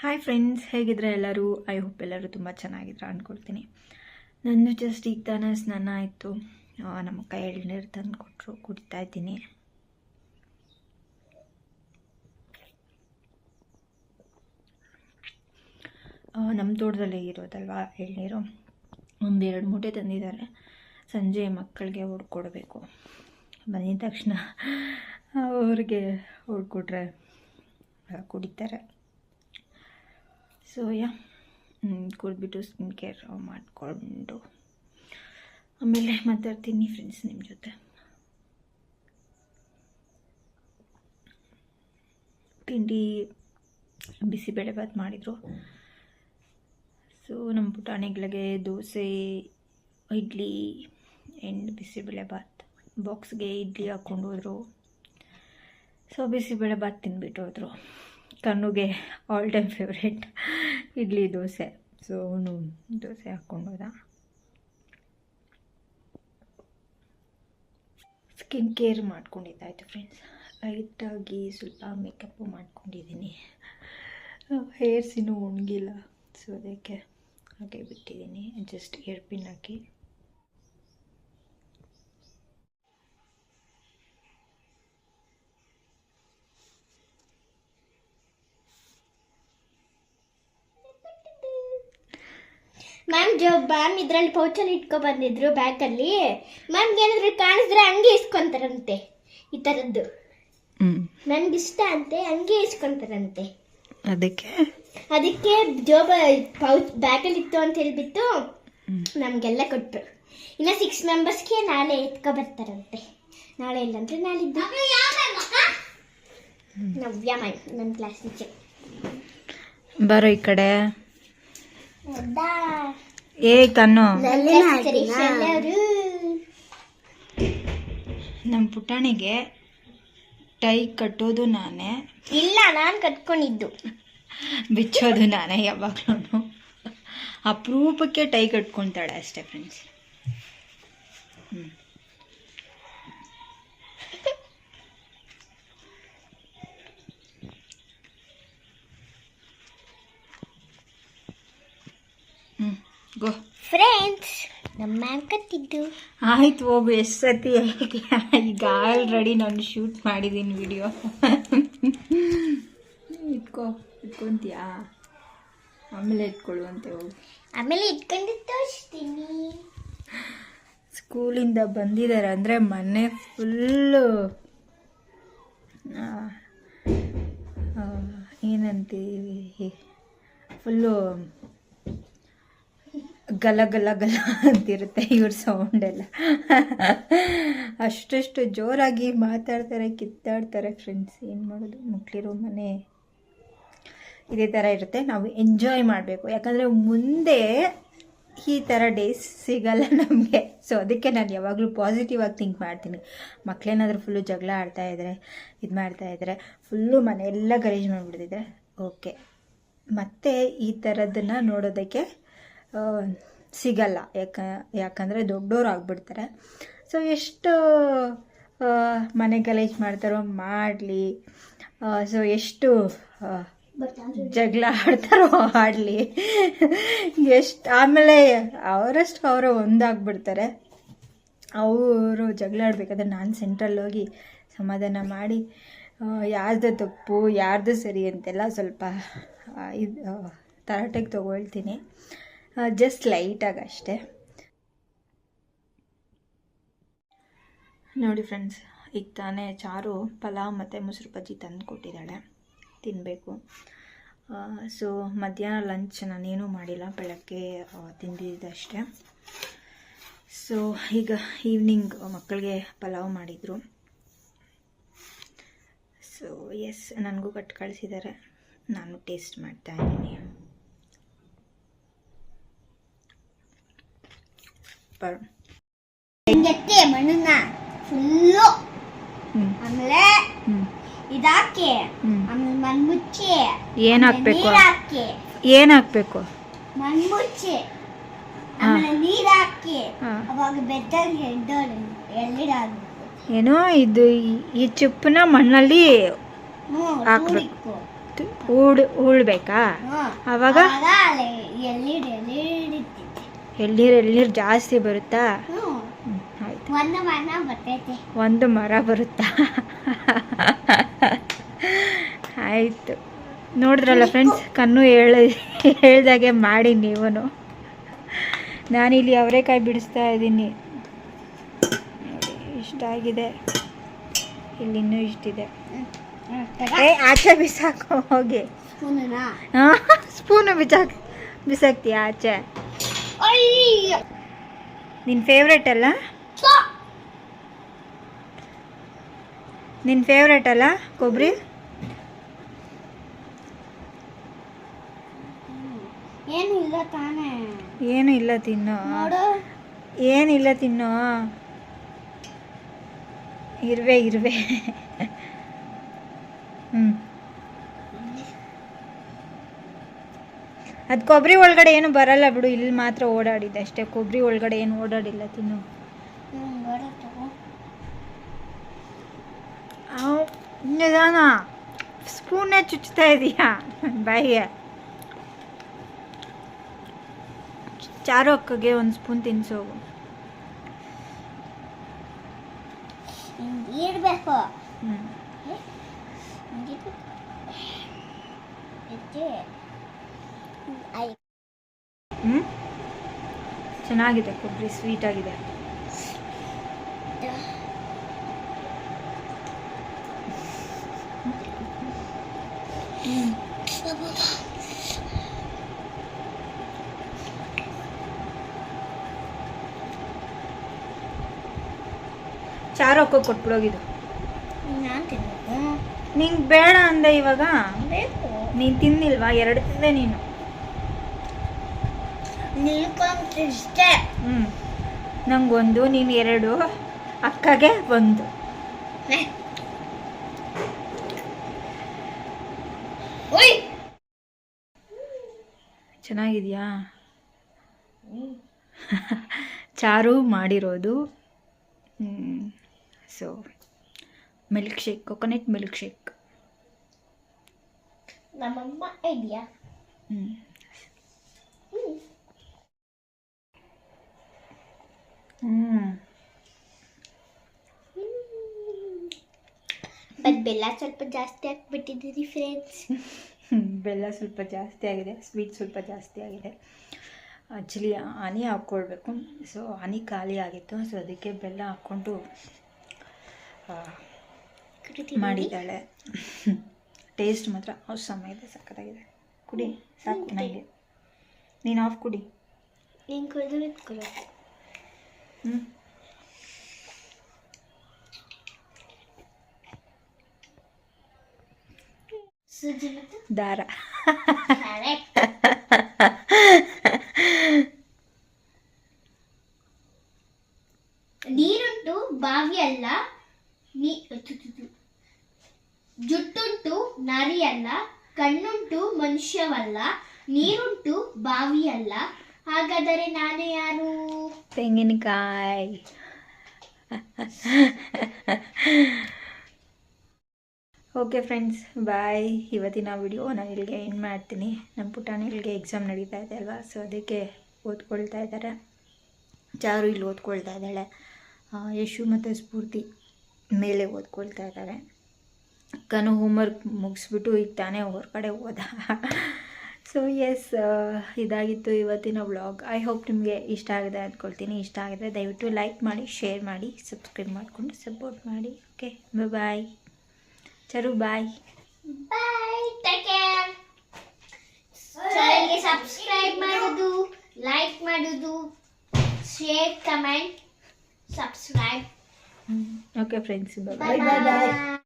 Hi friends ಹೇಗಿದ್ರೆ ಎಲ್ಲರೂ? I hope ಎಲ್ಲರೂ ತುಂಬ ಚೆನ್ನಾಗಿದ್ರೆ ಅಂದ್ಕೊಳ್ತೀನಿ ನಂದು ಜಸ್ಟ್ ಈಗ ತಾನೇ ಸ್ನಾನ ಆಯಿತು. ನಮ್ಮ ಕೈ ಎಳ್ನೀರು ತಂದು ಕೊಟ್ಟರು ಕುಡಿತಾ ಇದ್ದೀನಿ. ನಮ್ಮ ತೋಟದಲ್ಲೇ ಇರೋದಲ್ವಾ ಎಳ್ನೀರು? ಒಂದು ಎರಡು ಮೂಟೆ ತಂದಿದ್ದಾರೆ. ಸಂಜೆ ಮಕ್ಕಳಿಗೆ ಹೊಡ್ಕೊಡ್ಬೇಕು. ಬಂದಿದ ತಕ್ಷಣ ಅವ್ರಿಗೆ ಹೊಡ್ಕೊಟ್ರೆ ಕುಡಿತಾರೆ. ಸೊ ಯಾ ಕುಡಿದ್ಬಿಟ್ಟು ಸ್ಕಿನ್ ಕೇರ್ ಮಾಡಿಕೊಂಡು ಆಮೇಲೆ ಮಾತಾಡ್ತೀನಿ ಫ್ರೆಂಡ್ಸ್ ನಿಮ್ಮ ಜೊತೆ. ತಿಂಡಿ ಬಿಸಿಬೇಳೆಭಾತ್ ಮಾಡಿದರು. ಸೊ ನಮ್ಮ ಪುಟಾಣಿಗಳಿಗೆ ದೋಸೆ, ಇಡ್ಲಿ ಆ್ಯಂಡ್ ಬಿಸಿಬೇಳೆಭಾತ್ ಬಾಕ್ಸ್ಗೆ ಇಡ್ಲಿ ಹಾಕ್ಕೊಂಡು ಹೋದರು. ಸೊ ಬಿಸಿಬೇಳೆಭಾತ್ ತಿಂದ್ಬಿಟ್ಟು ಹೋದರು. ಕಣ್ಣುಗೆ all time favourite idli, dosa. So ಅವನು ದೋಸೆ ಹಾಕ್ಕೊಂಡು ಹೋದ ಸ್ಕಿನ್ ಕೇರ್ ಮಾಡ್ಕೊಂಡಿದ್ದಾಯಿತು ಫ್ರೆಂಡ್ಸ್ ಲೈಟಾಗಿ ಸ್ವಲ್ಪ ಮೇಕಪ್ಪು ಮಾಡ್ಕೊಂಡಿದ್ದೀನಿ ಹೇರ್ಸ್ ಇನ್ನೂ ಒಣಗಿಲ್ಲ. ಸೊ ಅದಕ್ಕೆ ಹಾಗೆ ಬಿಟ್ಟಿದ್ದೀನಿ ಜಸ್ಟ್ ಏರ್ಪಿನ್ ಹಾಕಿ. ಮ್ಯಾಮ್ ಜೋ ಮ್ಯಾಮ್ ಇದರಲ್ಲಿ ಪೌಚಲ್ಲಿ ಇಟ್ಕೊ ಬಂದಿದ್ರು ಬ್ಯಾಗಲ್ಲಿ ಮ್ಯಾಮ್ಗೆ ಏನಾದ್ರು ಕಾಣಿಸಿದ್ರೆ ಹಂಗೆ ಇಸ್ಕೊಂತಾರಂತೆ. ಈ ಥರದ್ದು ನನ್ಗೆ ಇಷ್ಟ ಅಂತೆ ಹಂಗೆ ಇಸ್ಕೊಂತಾರಂತೆ. ಅದಕ್ಕೆ? ಅದಕ್ಕೆ ಜೋಬ ಪೌಚ್ ಬ್ಯಾಗಲ್ಲಿ ಇತ್ತು ಅಂತ ಹೇಳ್ಬಿಟ್ಟು ನಮ್ಗೆಲ್ಲ ಕೊಟ್ರು. ಇನ್ನು ಸಿಕ್ಸ್ ಮೆಂಬರ್ಸ್ಗೆ ನಾಳೆ ಎತ್ಕೊ ಬರ್ತಾರಂತೆ. ನಾಳೆ ಇಲ್ಲಂದ್ರೆ ನಾಳಿದ್ದು. ನವ್ಯ ಮ್ಯಾಮ್ ನನ್ನ ಕ್ಲಾಸ್ ಟೀಚರ್ ಬರೋ ಈ ಕಡೆ. ಏ ಕಣ್ಣು. ನಮ್ಮ ಪುಟಾಣಿಗೆ ಟೈ ಕಟ್ಟೋದು ನಾನೇ. ಇಲ್ಲ ನಾನು ಕಟ್ಕೊಂಡಿದ್ದು. ಬಿಚ್ಚೋದು ನಾನೇ ಯಾವಾಗಲೂ. ಅಪರೂಪಕ್ಕೆ ಟೈ ಕಟ್ಕೊತಾಳೆ ಅಷ್ಟೇ ಫ್ರೆಂಡ್ಸ್ ಹ್ಞೂ ಗೋ ಫ್ರೆಂಡ್ಸ್ ನಮ್ಮ ಮ್ಯಾಮ್ ಕತ್ತಿದ್ದು ಆಯ್ತು ಹೋಗು ಎಷ್ಟು ಸತಿ ಈಗ ಆಲ್ರೆಡಿ ನಾನು ಶೂಟ್ ಮಾಡಿದ್ದೀನಿ ವಿಡಿಯೋ ಇಟ್ಕೋ ಇಟ್ಕೊಂತೀಯಾ? ಆಮೇಲೆ ಇಟ್ಕೊಳ್ಳುವಂತೆ ಹೋಗು. ಆಮೇಲೆ ಇಟ್ಕೊಂಡು ತೋರಿಸ್ತೀನಿ. ಸ್ಕೂಲಿಂದ ಬಂದಿದ್ದಾರೆ ಅಂದರೆ ಮನೆ ಫುಲ್ಲು ಏನಂತೀವಿ? ಫುಲ್ಲು ಗಲ ಗಲ ಗಲ ಅಂತಿರುತ್ತೆ ಇವ್ರ ಸೌಂಡೆಲ್ಲ ಅಷ್ಟಷ್ಟು ಜೋರಾಗಿ ಮಾತಾಡ್ತಾರೆ, ಕಿತ್ತಾಡ್ತಾರೆ ಫ್ರೆಂಡ್ಸ್ ಏನು ಮಾಡೋದು? ಮಕ್ಕಳಿರೋ ಮನೆ ಇದೇ ಥರ ಇರುತ್ತೆ. ನಾವು ಎಂಜಾಯ್ ಮಾಡಬೇಕು. ಯಾಕಂದರೆ ಮುಂದೆ ಈ ಥರ ಡೇಸ್ ಸಿಗಲ್ಲ ನಮಗೆ. ಸೊ ಅದಕ್ಕೆ ನಾನು ಯಾವಾಗಲೂ ಪಾಸಿಟಿವ್ ಆಗಿ ಥಿಂಕ್ ಮಾಡ್ತೀನಿ. ಮಕ್ಕಳೇನಾದರೂ ಫುಲ್ಲು ಜಗಳ ಆಡ್ತಾ ಇದ್ದರೆ ಇದು ಮಾಡ್ತಾ ಇದ್ದರೆ ಫುಲ್ಲು ಮನೆಯೆಲ್ಲ ಗಲೀಜು ಮಾಡಿಬಿಡ್ತಿದ್ರೆ ಓಕೆ ಮತ್ತೆ ಈ ಥರದ್ದನ್ನು ನೋಡೋದಕ್ಕೆ ಸಿಗಲ್ಲ. ಯಾಕ, ಯಾಕಂದರೆ ದೊಡ್ಡವರು ಆಗಿಬಿಡ್ತಾರೆ. ಸೊ ಎಷ್ಟು ಮನೆ ಗಲೀಜು ಮಾಡ್ತಾರೋ ಮಾಡಲಿ. ಸೊ ಎಷ್ಟು ಜಗಳ ಆಡ್ತಾರೋ ಆಡಲಿ. ಎಷ್ಟು, ಆಮೇಲೆ ಅವರಷ್ಟು ಅವರು ಒಂದಾಗ್ಬಿಡ್ತಾರೆ. ಅವರು ಜಗಳ ಆಡ್ಬೇಕಾದ್ರೆ ನಾನು ಸೆಂಟ್ರಲ್ಲಿ ಹೋಗಿ ಸಮಾಧಾನ ಮಾಡಿ ಯಾರ್ದು ತಪ್ಪು, ಯಾರ್ದು ಸರಿ ಅಂತೆಲ್ಲ ಸ್ವಲ್ಪ ಇದು ತರಾಟೆಗೆ ತೊಗೊಳ್ತೀನಿ. ಜಸ್ಟ್ ಲೈಟಾಗಿ ಅಷ್ಟೇ. ನೋಡಿ ಫ್ರೆಂಡ್ಸ್ ಈಗ ತಾನೇ ಚಾರು, ಪಲಾವ್ ಮತ್ತು ಮೊಸರು ಬಜ್ಜಿ ತಂದು ಕೊಟ್ಟಿದ್ದಾಳೆ. ತಿನ್ನಬೇಕು ಸೊ ಮಧ್ಯಾಹ್ನ ಲಂಚ್ ನಾನೇನೂ ಮಾಡಿಲ್ಲ, ಬೆಳಗ್ಗೆ ತಿಂದಿದ್ದಷ್ಟೇ. ಸೊ ಈಗ ಈವ್ನಿಂಗ್ ಮಕ್ಕಳಿಗೆ ಪಲಾವ್ ಮಾಡಿದರು. ಸೊ ಎಸ್ ನನಗೂ ಕಟ್ ಕಳಿಸಿದ್ದಾರೆ. ನಾನು ಟೇಸ್ಟ್ ಮಾಡ್ತಾ ಇದ್ದೀನಿ. ಮಣ್ಣನ್ನ ಫುಲ್ಲು ಆಮೇಲೆ ಇದಾಕಿ ಆಮೇಲೆ ಮುಚ್ಚಿ ಏನು ಹಾಕ್ಬೇಕು? ಹಾಕಿ ಏನು ಹಾಕ್ಬೇಕು? ಮಣ್ ಮುಚ್ಚಿ ಆಮೇಲೆ ನೀರ್ ಹಾಕಿ ಹಾ. ಅವಾಗ ಬೆದ್ದಂಗೆ ಎದ್ದೋಳು ಎಲ್ಲಿಡಾಗಬೇಕು ಏನೋ ಇದು ಈ- ಚುಪ್ಪನ ಮಣ್ಣಲ್ಲಿ ಹಾಕ್ಬೇಕು. ತೂರಿಕ್ಕು. ಅವಾಗ? ಎಲ್ಲಿಡ್ ಎಳ್ನೀರು ಎಳ್ನೀರು ಜಾಸ್ತಿ ಬರುತ್ತಾ? ಒಂದು ಬರ್ತೈತೆ. ಒಂದು ಮರ ಬರುತ್ತಾ? ಆಯಿತು. ನೋಡಿದ್ರಲ್ಲ ಫ್ರೆಂಡ್ಸ್ ಕಣ್ಣು ಹೇಳ ಹೇಳ್ದಾಗೆ ಮಾಡಿ ನೀವು ನಾನಿಲ್ಲಿ ಅವರೆಕಾಯಿ ಬಿಡಿಸ್ತಾ ಇದ್ದೀನಿ. ಇಷ್ಟಾಗಿದೆ. ಇಲ್ಲಿ ಇನ್ನೂ ಇಷ್ಟಿದೆ. ಏ ಆಚೆ ಬಿಸಾಕು ಹೋಗಿ. ಸ್ಪೂನಾ ಬಿಸಾಕ್ ಬಿಸಾಕ್ತೀಯ ಆಚೆ? ನಿನ್ನ ಫೇವ್ರೇಟ್ ಅಲ್ಲ? ನಿನ್ನ ಫೇವ್ರೇಟ್ ಅಲ್ಲ ಕೊಬ್ಬರಿ ಏನು ಇಲ್ಲ ತಾನೇ. ಏನು ಇಲ್ಲ ತಿನ್ನು. ಏನಿಲ್ಲ ತಿನ್ನು. ಇರುವೆ ಇರುವೆ. ಹ್ಞೂ ಅದು ಕೊಬ್ಬರಿ ಒಳಗಡೆ ಏನು ಬರಲ್ಲ ಬಿಡು ಇಲ್ಲಿ ಮಾತ್ರ ಓಡಾಡಿದೆ ಅಷ್ಟೇ. ಕೊಬ್ಬರಿ ಒಳಗಡೆ ಏನು ಓಡಾಡಿಲ್ಲ ತಿನ್ನು. ನಿಧಾನ ಸ್ಪೂನೇ ಚುಚ್ತಾ ಇದೀಯಾ? ಬಾಯಿಗೆ. ಚಾರು ಅಕ್ಕಗೆ ಒಂದು ಸ್ಪೂನ್ ತಿನ್ಸೋಗು ಇಡ್ಬೇಕು. ಹ್ಞೂ ಹ್ಞೂ ಚೆನ್ನಾಗಿದೆ ಕೊಬ್ಬರಿ ಸ್ವೀಟ್ ಆಗಿದೆ. ಚಾರು ಹಾಕೋ ಕೊಟ್ಬಿಡೋಗಿದ್ದು. ನಿಂಗೆ ಬೇಡ ಅಂದೆ ಇವಾಗ. ನೀನು ತಿನ್ನಿಲ್ವಾ? ಎರಡು ತಿಂದೆ ನೀನು. ನಿಲ್ಕೊಂತಿಷ್ಟೇ ಹ್ಞೂ ನಂಗೊಂದು ನೀನು ಎರಡು ಅಕ್ಕಗೆ ಒಂದು. ಓಯ್. ಚೆನ್ನಾಗಿದೆಯಾ? ಚಾರು ಮಾಡಿರೋದು. So milk shake coconut milk shake ನಮ್ಮಮ್ಮ ಇದೆಯಾ? ಹ್ಞೂ ಹ್ಞೂ ಬಟ್ ಬೆಲ್ಲ ಸ್ವಲ್ಪ ಜಾಸ್ತಿ ಹಾಕ್ಬಿಟ್ಟಿದ್ದೀರಿ ಫ್ರೆಂಡ್ಸ್ ಬೆಲ್ಲ ಸ್ವಲ್ಪ ಜಾಸ್ತಿ ಆಗಿದೆ ಸ್ವೀಟ್ ಸ್ವಲ್ಪ ಜಾಸ್ತಿ ಆಗಿದೆ. ಆ್ಯಕ್ಚುಲಿ ಹನಿ ಹಾಕ್ಕೊಳ್ಬೇಕು ಸೊ ಹನಿ ಖಾಲಿ ಆಗಿತ್ತು. ಸೊ ಅದಕ್ಕೆ ಬೆಲ್ಲ ಹಾಕ್ಕೊಂಡು ಮಾಡಿದ್ದಾಳೆ. ಟೇಸ್ಟ್ ಮಾತ್ರ ಅವಸಮ ಇದೆ ಸಕ್ಕತ್ತಾಗಿದೆ ಕುಡಿ ಸಾಕು ನನಗೆ ನೀನು ಆಫ್ ಕುಡಿ. ನೀನು ಕುಡಿದು दारा। ಹಾಗಾದರೆ ನಾನು ಯಾರು? ತೆಂಗಿನಕಾಯಿ. Okay friends, bye. ಇವತ್ತಿನ ವಿಡಿಯೋ ನಾನು ಇಲ್ಲಿಗೆ ಎಂಡ್ ಮಾಡ್ತೀನಿ. ನಮ್ಮ ಪುಟಾಣಿಗಳಿಗೆ ಎಕ್ಸಾಮ್ ನಡೀತಾ ಇದೆ ಅಲ್ವಾ? ಸೊ ಅದಕ್ಕೆ ಓದ್ಕೊಳ್ತಾ ಇದ್ದಾರೆ. ಚಾರು ಇಲ್ಲಿ ಓದ್ಕೊಳ್ತಾ ಇದ್ದಾಳೆ. ಯಶು ಮತ್ತು ಸ್ಫೂರ್ತಿ ಮೇಲೆ ಓದ್ಕೊಳ್ತಾ ಇದ್ದಾರೆ. ಅಕ್ಕನೂ ಹೋಮ್ವರ್ಕ್ ಮುಗಿಸ್ಬಿಟ್ಟು ಈಗ ತಾನೇ ಹೊರಗಡೆ ಹೋದ. ಸೊ ಎಸ್ ಇದಾಗಿತ್ತು ಇವತ್ತಿನ ವ್ಲಾಗ್ ಐ ಹೋಪ್ ನಿಮಗೆ ಇಷ್ಟ ಆಗಿದೆ ಅಂದ್ಕೊಳ್ತೀನಿ ಇಷ್ಟ ಆಗಿದ್ರೆ ದಯವಿಟ್ಟು ಲೈಕ್ ಮಾಡಿ ಶೇರ್ ಮಾಡಿ ಸಬ್ಸ್ಕ್ರೈಬ್ ಮಾಡಿಕೊಂಡು ಸಪೋರ್ಟ್ ಮಾಡಿ. Okay bye Charu bye bye take care ಚಾನಲ್ಗೆ ಸಬ್ಸ್ಕ್ರೈಬ್ ಮಾಡೋದು ಲೈಕ್ ಮಾಡೋದು share comment subscribe okay friends bye bye bye